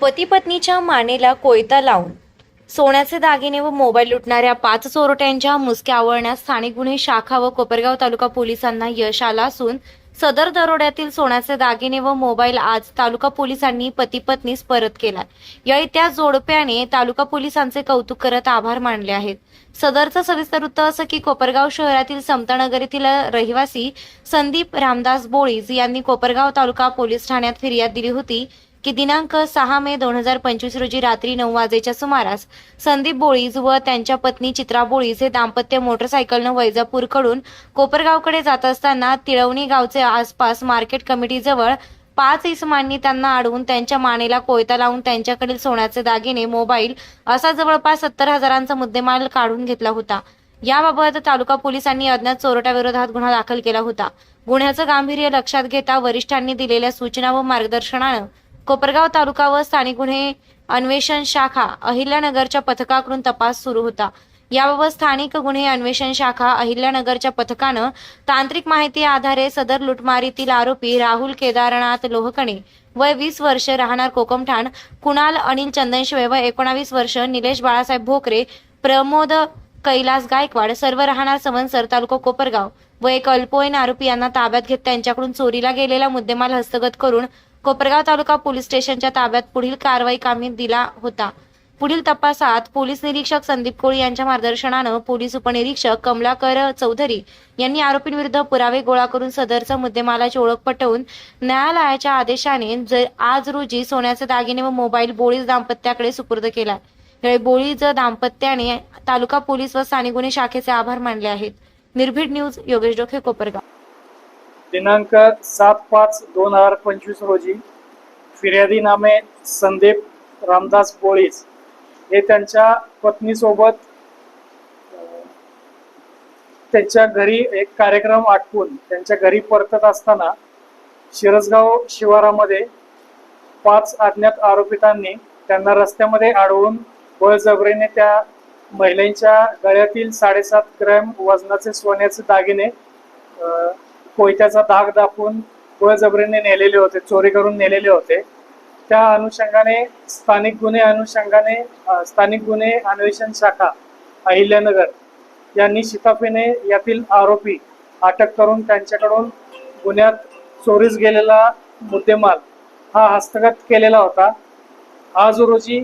पती पत्नीच्या मानेला कोयता लावून सोन्याचे दागिने व मोबाईल लुटणाऱ्या पाच चोरट्यांच्या मुसक्या आवळण्यास स्थानिक गुन्हे शाखा व कोपरगाव तालुका पोलिसांना यश आला असून सदर दरोड्यातील सोन्याचे दागिने व मोबाईल आज तालुका पोलिसांनी पती पत्नीस परत केला. यावेळी त्या जोडप्याने तालुका पोलिसांचे कौतुक करत आभार मानले आहेत. सदरचं सविस्तर वृत्त असं की कोपरगाव शहरातील समतानगर येथील रहिवासी संदीप रामदास बोळीज यांनी कोपरगाव तालुका पोलीस ठाण्यात फिर्याद दिली होती. की दिनांक सहा मे दोन हजार पंचवीस रोजी रात्री नऊ वाजेच्या सुमारास संदीप बोळीज व त्यांच्या पत्नी चित्रा बोळीज हे दाम्पत्य मोटरसायकलनं वैजापूरकडून कोपरगावकडे जात असताना तिळवणी गावचे आसपास मार्केट कमिटीजवळ पाच इसमांनी त्यांना अडवून त्यांच्या मानेला कोयता लावून त्यांच्याकडील सोन्याचे दागिने मोबाईल असा जवळपास सत्तर हजारांचा मुद्देमाल काढून घेतला होता. याबाबत तालुका पोलिसांनी अज्ञात चोरट्याविरोधात गुन्हा दाखल केला होता. गुन्ह्याचं गांभीर्य लक्षात घेता वरिष्ठांनी दिलेल्या सूचना व मार्गदर्शनानं कोपरगाव तालुका व स्थानिक गुन्हे अन्वेषण शाखा अहिल्यानगरच्या पथकाकडून तपास सुरू होता. याबाबत स्थानिक गुन्हे अन्वेषण शाखा अहिल्यानगरच्या पथकानं तांत्रिक माहिती आधारे सदर लुटमारीतील आरोपी राहुल केदारनाथ लोहकणे वय वीस वर्ष राहणार कोकमठाण कुणाल अनिल चंदनशिवे व एकोणावीस वर्ष निलेश बाळासाहेब भोकरे प्रमोद कैलास गायकवाड सर्व राहणार समनसर तालुका कोपरगाव. व एक अल्पवयीन आरोपी यांना ताब्यात घेत त्यांच्याकडून चोरीला गेलेला मुद्देमाल हस्तगत करून कोपरगाव तालुका पोलीस स्टेशनच्या ताब्यात पुढील कारवाई कामी दिला होता. पुढील तपासात पोलीस निरीक्षक संदीप कोळी यांच्या मार्गदर्शनानं पोलीस उपनिरीक्षक कमलाकर चौधरी यांनी आरोपींविरुद्ध पुरावे गोळा करून सदरचा मुद्देमालाची ओळख पटवून न्यायालयाच्या आदेशाने आज रोजी सोन्याचे दागिने व मोबाईल बोळीज दाम्पत्याकडे सुपूर्द केला. यावेळी बोळीज दाम्पत्याने तालुका पोलीस व स्थानिक गुन्हे शाखेचे आभार मानले आहेत. निर्भीड न्यूज योगेश डोखे कोपरगाव. दिनांक सात पाच दोन हजार पंचवीस रोजी फिर्यादी नामे संदीप रामदास पोळीस हे त्यांच्या पत्नीसोबत त्यांच्या घरी एक कार्यक्रम आटपून त्यांच्या घरी परतत असताना शिरसगाव शिवारामध्ये पाच अज्ञात आरोपितांनी त्यांना रस्त्यामध्ये अडवून बळजबरीने त्या महिलांच्या गळ्यातील साडेसात ग्रॅम वजनाचे सोन्याचे दागिने कोयत्याचा दाग दाखवून बळजबरीने नेलेले होते चोरी करून नेलेले होते. त्या अनुषंगाने स्थानिक गुन्हे अनुषंगाने स्थानिक गुन्हे अन्वेषण शाखा अहिल्यानगर यांनी शिताफीने यातील आरोपी अटक करून त्यांच्याकडून गुन्ह्यात चोरीस गेलेला मुद्देमाल हा हस्तगत केलेला होता. आज रोजी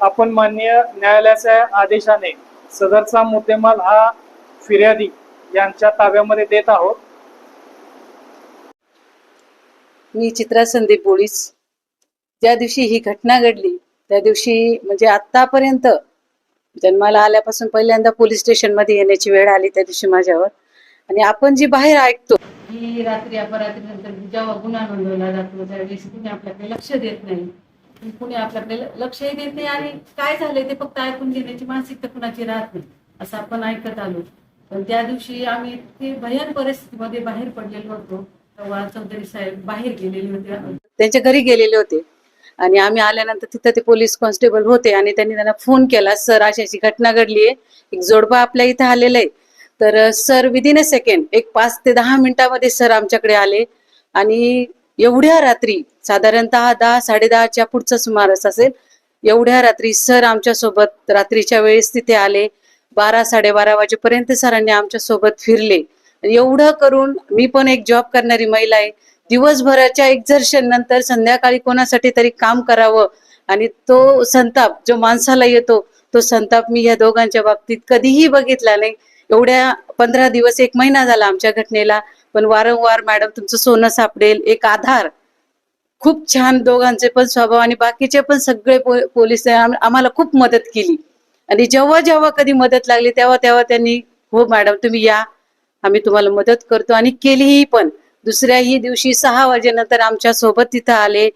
आपण मान्य न्यायालयाच्या आदेशाने सदरचा मुद्देमाल हा फिर्यादी यांच्या ताब्यामध्ये देत आहोत. मी चित्रा संदीप बोळीस ज्या दिवशी ही घटना घडली त्या दिवशी म्हणजे आतापर्यंत जन्माला आल्यापासून पहिल्यांदा पोलीस स्टेशनमध्ये येण्याची वेळ आली त्या दिवशी माझ्यावर. आणि आपण जी बाहेर ऐकतो की रात्री अपरात्रीनंतर जेव्हा गुन्हा नोंदवला जातो. त्यावेळेस कुणी आपल्याकडे लक्ष देत नाही. कुणी आपल्याकडे लक्षही देत नाही आणि काय झालंय ते फक्त ऐकून घेण्याची मानसिकता कुणाची राहत नाही असं आपण ऐकत आलो. पण त्या दिवशी आम्ही इतकी भयान परिस्थितीमध्ये बाहेर पडलेलो होतो. चौधरी साहेब बाहेर गेलेले होते. त्यांच्या घरी गेलेले होते. आणि आम्ही आल्यानंतर तिथं ते पोलीस कॉन्स्टेबल होते आणि त्यांनी त्यांना फोन केला सर अशी अशी घटना घडली आहे. एक जोडबा आपल्या इथं आलेला आहे. तर सर विदिन अ सेकंड एक पाच ते दहा मिनिटामध्ये सर आमच्याकडे आले आणि एवढ्या रात्री साधारणतः दहा साडेदहाच्या पुढचा सुमारच असेल एवढ्या रात्री सर आमच्यासोबत रात्रीच्या वेळेस तिथे आले. बारा साडेबारा वाजेपर्यंत सरांनी आमच्यासोबत फिरले. एवढं करून मी पण एक जॉब करणारी महिला आहे. दिवसभराच्या एक्झर्शन नंतर संध्याकाळी कोणासाठी तरी काम करावं आणि तो संताप जो माणसाला येतो तो संताप मी या दोघांच्या बाबतीत कधीही बघितला नाही. एवढ्या पंधरा दिवस एक महिना झाला आमच्या घटनेला पण वारंवार मॅडम तुमचं सोनं सापडेल एक आधार. खूप छान दोघांचे पण स्वभाव आणि बाकीचे पण सगळे पो- पोलीस आम्हाला खूप मदत केली. आणि जेव्हा जेव्हा कधी मदत लागली तेव्हा तेव्हा त्यांनी हो मॅडम तुम्ही या. आम्ही तुम्हाला मदत करतो आणि केलीही पण. दुसऱ्याही दिवशी सहा वाजेनंतर आमच्यासोबत तिथं आले.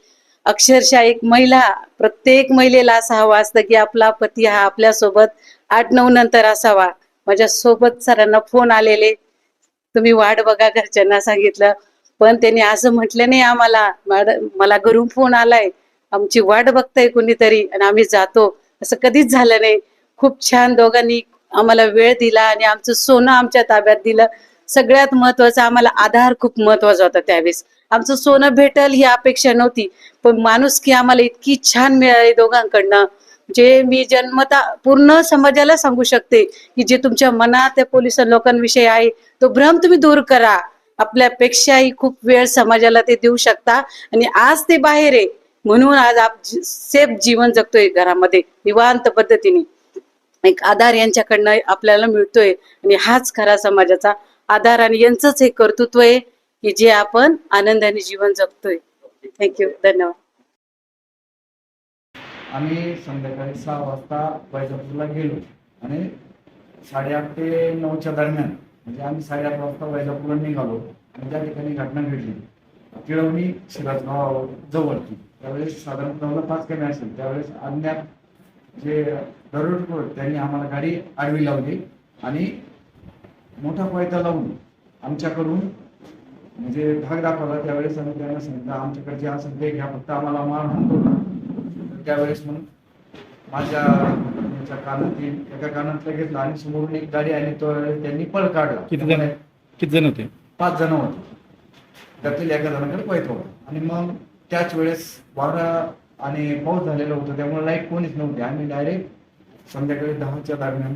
अक्षरशः एक महिला प्रत्येक महिलेला सहा वाजतं की आपला पती हा आपल्यासोबत आठ नऊ नंतर असावा. माझ्या सोबत सरांना फोन आलेले. तुम्ही वाट बघा घरच्यांना सांगितलं. पण त्यांनी असं म्हटलं नाही आम्हाला. मॅडम मला घरून फोन आलाय. आमची वाट बघताय कुणीतरी आणि आम्ही जातो. असं कधीच झालं नाही. खूप छान दोघांनी आम्हाला वेळ दिला आणि आमचं सोनं आमच्या ताब्यात दिलं. सगळ्यात महत्वाचं आम्हाला आधार खूप महत्त्वाचा होता त्यावेळेस. आमचं सोनं भेटल ही अपेक्षा नव्हती पण माणूस की आम्हाला इतकी छान मिळाली दोघांकडनं. जे मी जन्मता पूर्ण समाजाला सांगू शकते की जे तुमच्या मनात त्या पोलीस लोकांविषयी आहे तो भ्रम तुम्ही दूर करा. आपल्यापेक्षाही खूप वेळ समाजाला ते देऊ शकता आणि आज ते बाहेर आहे. म्हणून आज आप सेफ जीवन जगतोय घरामध्ये निवांत पद्धतीने. एक आधार यांच्याकडनं आपल्याला मिळतोय. आणि हाच खरा समाजाचा आधार आणि यांचंच हे कर्तृत्व आहे की जे आपण आनंदाने जीवन जगतोय. थँक्यू धन्यवाद. आम्ही संध्याकाळी सहा वाजता वैजापूरला गेलो आणि साडेआठ ते नऊच्या दरम्यान म्हणजे आम्ही साडेआठ वाजता वैजापूरला निघालो आणि त्या ठिकाणी घटना घडली. तिळवणी शिराजगाव जवळची त्यावेळेस साधारण नऊला पाच कमी असेल. त्यावेळेस अज्ञात जे दरोडेखोर त्यांनी आम्हाला गाडी आडवी लावली आणि मोठा कोयता लावून आमच्याकडून म्हणजे भाग दाखवला. त्यावेळेस आम्ही त्यांना सांगितलं आमच्याकडे जे असेल ते घ्या फक्त आम्हाला मारहाण करू त्यावेळेस मग माझ्या कानातील एका कानातलं घेतलं आणि समोरून एक गाडी आली. तो त्यांनी पळ काढला. किती जण? किती जण होते? पाच जण होते. त्यातील एका जणाकडे पैत होता. आणि मग त्याच वेळेस वारा आणि पाऊस झालेला होता त्यामुळे लाइट कोणीच नव्हती. आम्ही डायरेक्ट संध्याकाळी दहाच्या दरम्यान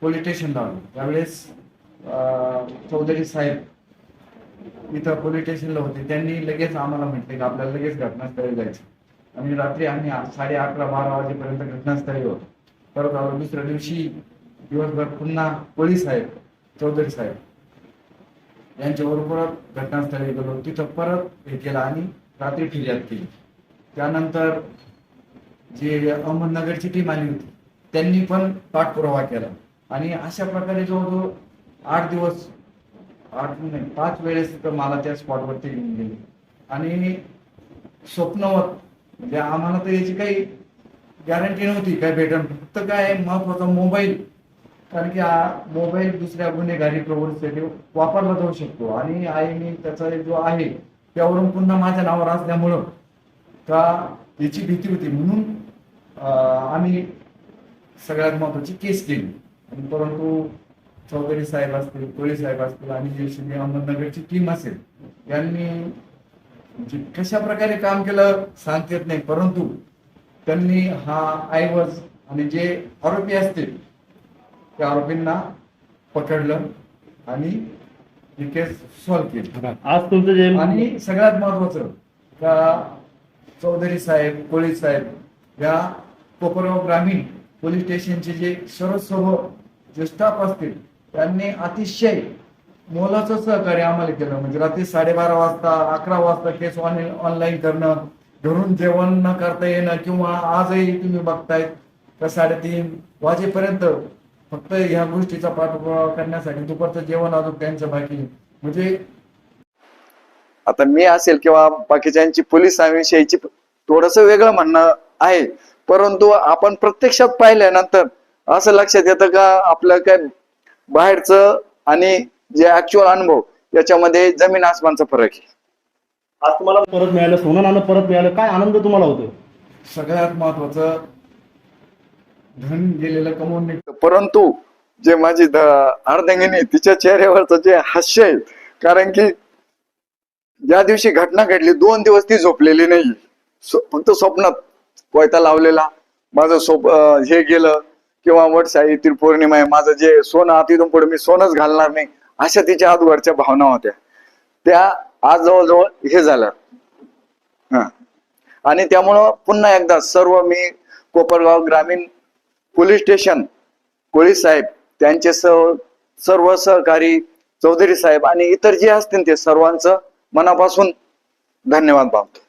पोलीस स्टेशनला आलो. त्यावेळेस अं, चौधरी साहेब इथं पोलीस स्टेशनला होते. त्यांनी लगेच आम्हाला म्हटले की आपल्याला लगेच घटनास्थळी जायचं आणि रात्री आम्ही साडे अकरा बारा वाजेपर्यंत घटनास्थळी होतो. परत आलो दुसऱ्या दिवशी दिवसभर पुन्हा पोलीस साहेब चौधरी साहेब यांच्याबरोबर परत घटनास्थळी गेलो. तिथं परत हे केलं आणि रात्री फिर्याद केली. त्यानंतर जे अहमदनगरची टीम आली होती त्यांनी पण पाठपुरावा केला. आणि अशा प्रकारे जवळजवळ आठ दिवस आठ नाही पाच वेळेस तर मला त्या स्पॉटवरती घेऊन गेले. आणि स्वप्नवत म्हणजे आम्हाला तर याची काही गॅरंटी नव्हती काय भेटण. फक्त काय महत्त्वाचा मोबाईल कारण की मोबाईल दुसऱ्या गुन्हेगारी प्रवृत्तीसाठी वापरला जाऊ शकतो. आणि आईने त्याचा जो आहे त्यावरून पुन्हा माझ्या नावावर असल्यामुळं का याची भीती होती. म्हणून आम्ही सगळ्यात महत्वाची केस केली. आणि परंतु चौधरी साहेब असतील कोळी साहेब असतील आणि जे श्री अहमदनगरची टीम असेल यांनी म्हणजे कशा प्रकारे काम केलं सांगता येत नाही. परंतु त्यांनी हा ऐवज आणि जे आरोपी असतील त्या आरोपींना पकडलं आणि ही केस सॉल्व्ह केली. आज तुमचं जे आणि सगळ्यात महत्वाचं का चौधरी साहेब कोळी साहेब या कोपरगाव ग्रामीण पोलीस स्टेशनचे जे सर्व जे स्टाफ असतील त्यांनी अतिशय मोलाचं सहकार्य आम्हाला केलं. म्हणजे रात्री साडेबारा वाजता अकरा वाजता केस ऑनलाईन करणं घरून जेवण न करता येणं किंवा आजही तुम्ही बघतायत तर साडेतीन वाजेपर्यंत फक्त ह्या गोष्टीचा पाठपुरावा करण्यासाठी दुपारचं जेवण अजून त्यांचं बाकी. म्हणजे आता मी असेल किंवा बाकीच्यांची पोलिसांविषयीची थोडस वेगळं म्हणणं आहे. परंतु आपण प्रत्यक्षात पाहिल्यानंतर असं लक्षात येतं का आपलं काय बाहेरचं आणि जे ऍक्च्युअल अनुभव याच्यामध्ये जमीन आसमानचा फरक आहे. आज तुम्हाला परत मिळालं सोनं नाणं परत मिळालं काय आनंद तुम्हाला होतो सगळ्यात महत्वाचं धन गेलेलं कमवून निघतं परंतु जे माझी अर्धांगिनी तिच्या चेहऱ्यावरचं जे हास्य आहे कारण की ज्या दिवशी घटना घडली दोन दिवस ती झोपलेली नाही फक्त स्वप्नात कोयता लावलेला. माझं सोप हे गेलं किंवा वटसावित्री पौर्णिमा आहे. माझं जे सोनं आता इथून पुढे मी सोनच घालणार नाही अशा तिच्या आजवरच्या भावना होत्या. त्या आज जवळजवळ हे झालं. हा. आणि त्यामुळं पुन्हा एकदा सर्व मी कोपरगाव ग्रामीण पोलीस स्टेशन कोळी साहेब त्यांचे सर्व सर्व सहकारी चौधरी साहेब आणि इतर जे असतील ते सर्वांचं मनापासून धन्यवाद मानतो